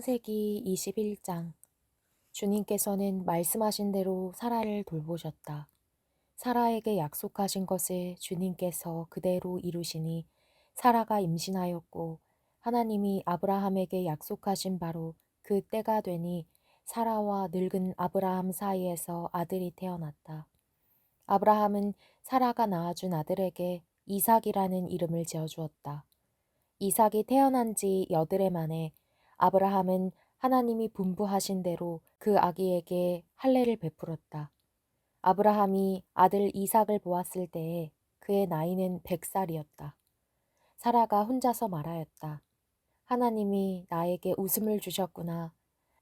창세기 21장 주님께서는 말씀하신 대로 사라를 돌보셨다. 사라에게 약속하신 것을 주님께서 그대로 이루시니 사라가 임신하였고 하나님이 아브라함에게 약속하신 바로 그 때가 되니 사라와 늙은 아브라함 사이에서 아들이 태어났다. 아브라함은 사라가 낳아준 아들에게 이삭이라는 이름을 지어주었다. 이삭이 태어난 지 여드레 만에 아브라함은 하나님이 분부하신 대로 그 아기에게 할례를 베풀었다. 아브라함이 아들 이삭을 보았을 때에 그의 나이는 백살이었다. 사라가 혼자서 말하였다. 하나님이 나에게 웃음을 주셨구나.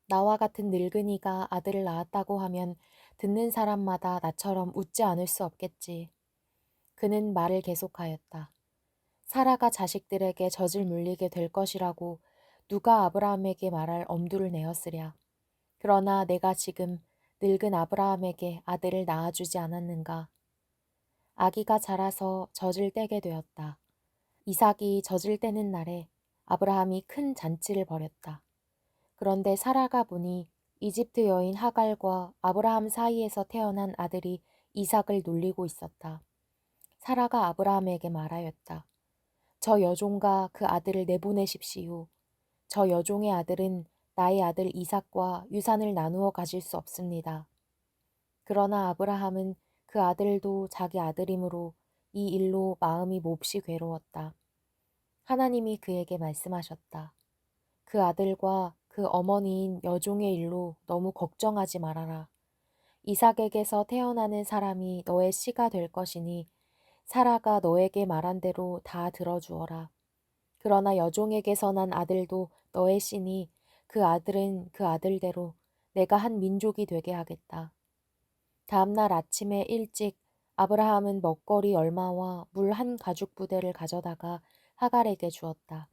나와 같은 늙은이가 아들을 낳았다고 하면 듣는 사람마다 나처럼 웃지 않을 수 없겠지. 그는 말을 계속하였다. 사라가 자식들에게 젖을 물리게 될 것이라고 누가 아브라함에게 말할 엄두를 내었으랴. 그러나 내가 지금 늙은 아브라함에게 아들을 낳아주지 않았는가. 아기가 자라서 젖을 떼게 되었다. 이삭이 젖을 떼는 날에 아브라함이 큰 잔치를 벌였다. 그런데 사라가 보니 이집트 여인 하갈과 아브라함 사이에서 태어난 아들이 이삭을 놀리고 있었다. 사라가 아브라함에게 말하였다. 저 여종과 그 아들을 내보내십시오. 저 여종의 아들은 나의 아들 이삭과 유산을 나누어 가질 수 없습니다. 그러나 아브라함은 그 아들도 자기 아들이므로 이 일로 마음이 몹시 괴로웠다. 하나님이 그에게 말씀하셨다. 그 아들과 그 어머니인 여종의 일로 너무 걱정하지 말아라. 이삭에게서 태어나는 사람이 너의 씨가 될 것이니 사라가 너에게 말한 대로 다 들어주어라. 그러나 여종에게서 난 아들도 너의 씨니 그 아들은 그 아들대로 내가 한 민족이 되게 하겠다. 다음날 아침에 일찍 아브라함은 먹거리 얼마와 물 한 가죽 부대를 가져다가 하갈에게 주었다.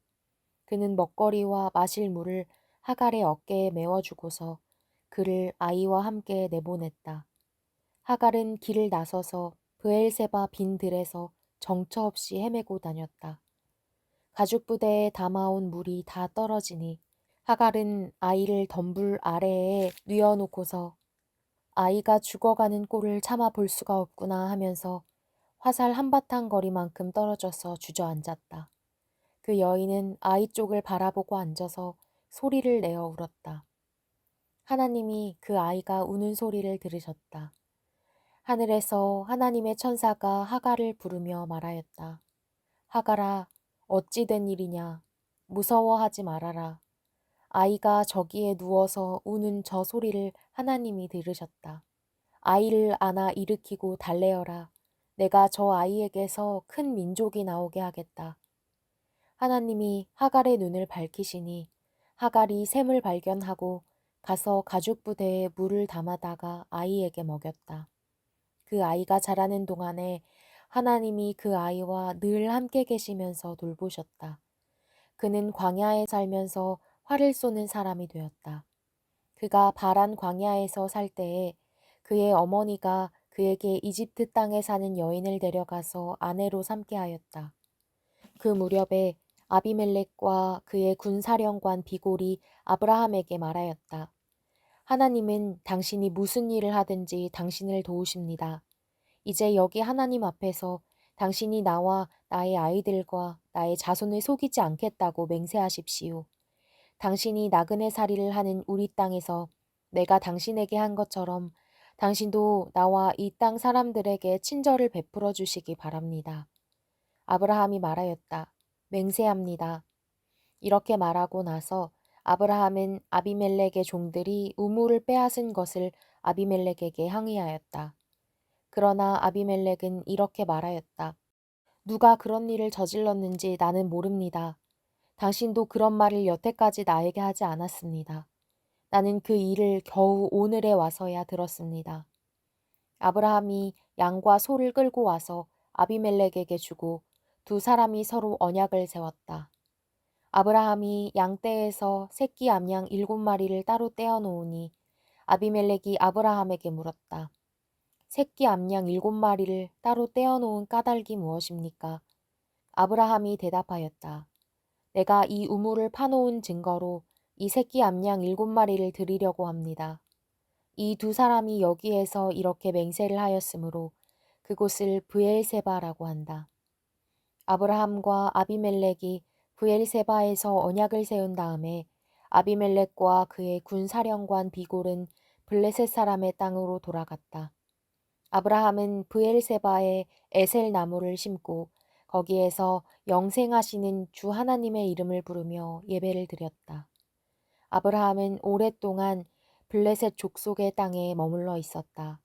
그는 먹거리와 마실 물을 하갈의 어깨에 메워주고서 그를 아이와 함께 내보냈다. 하갈은 길을 나서서 브엘세바 빈 들에서 정처 없이 헤매고 다녔다. 가죽 부대에 담아온 물이 다 떨어지니 하갈은 아이를 덤불 아래에 뉘어놓고서 아이가 죽어가는 꼴을 참아 볼 수가 없구나 하면서 화살 한바탕 거리만큼 떨어져서 주저앉았다. 그 여인은 아이 쪽을 바라보고 앉아서 소리를 내어 울었다. 하나님이 그 아이가 우는 소리를 들으셨다. 하늘에서 하나님의 천사가 하갈을 부르며 말하였다. 하갈아, 어찌 된 일이냐? 무서워하지 말아라. 아이가 저기에 누워서 우는 저 소리를 하나님이 들으셨다. 아이를 안아 일으키고 달래어라. 내가 저 아이에게서 큰 민족이 나오게 하겠다. 하나님이 하갈의 눈을 밝히시니 하갈이 샘을 발견하고 가서 가죽 부대에 물을 담아다가 아이에게 먹였다. 그 아이가 자라는 동안에 하나님이 그 아이와 늘 함께 계시면서 돌보셨다. 그는 광야에 살면서 활을 쏘는 사람이 되었다. 그가 바란 광야에서 살 때에 그의 어머니가 그에게 이집트 땅에 사는 여인을 데려가서 아내로 삼게 하였다. 그 무렵에 아비멜렉과 그의 군사령관 비골이 아브라함에게 말하였다. 하나님은 당신이 무슨 일을 하든지 당신을 도우십니다. 이제 여기 하나님 앞에서 당신이 나와 나의 아이들과 나의 자손을 속이지 않겠다고 맹세하십시오. 당신이 나그네 살이를 하는 우리 땅에서 내가 당신에게 한 것처럼 당신도 나와 이 땅 사람들에게 친절을 베풀어 주시기 바랍니다. 아브라함이 말하였다. 맹세합니다. 이렇게 말하고 나서 아브라함은 아비멜렉의 종들이 우물을 빼앗은 것을 아비멜렉에게 항의하였다. 그러나 아비멜렉은 이렇게 말하였다. 누가 그런 일을 저질렀는지 나는 모릅니다. 당신도 그런 말을 여태까지 나에게 하지 않았습니다. 나는 그 일을 겨우 오늘에 와서야 들었습니다. 아브라함이 양과 소를 끌고 와서 아비멜렉에게 주고 두 사람이 서로 언약을 세웠다. 아브라함이 양떼에서 새끼 암양 일곱 마리를 따로 떼어 놓으니 아비멜렉이 아브라함에게 물었다. 새끼 암양 일곱 마리를 따로 떼어 놓은 까닭이 무엇입니까? 아브라함이 대답하였다. 내가 이 우물을 파놓은 증거로 이 새끼 암양 일곱 마리를 드리려고 합니다. 이 두 사람이 여기에서 이렇게 맹세를 하였으므로 그곳을 브엘세바라고 한다. 아브라함과 아비멜렉이 브엘세바에서 언약을 세운 다음에 아비멜렉과 그의 군 사령관 비골은 블레셋 사람의 땅으로 돌아갔다. 아브라함은 브엘세바에 에셀 나무를 심고 거기에서 영생하시는 주 하나님의 이름을 부르며 예배를 드렸다. 아브라함은 오랫동안 블레셋 족속의 땅에 머물러 있었다.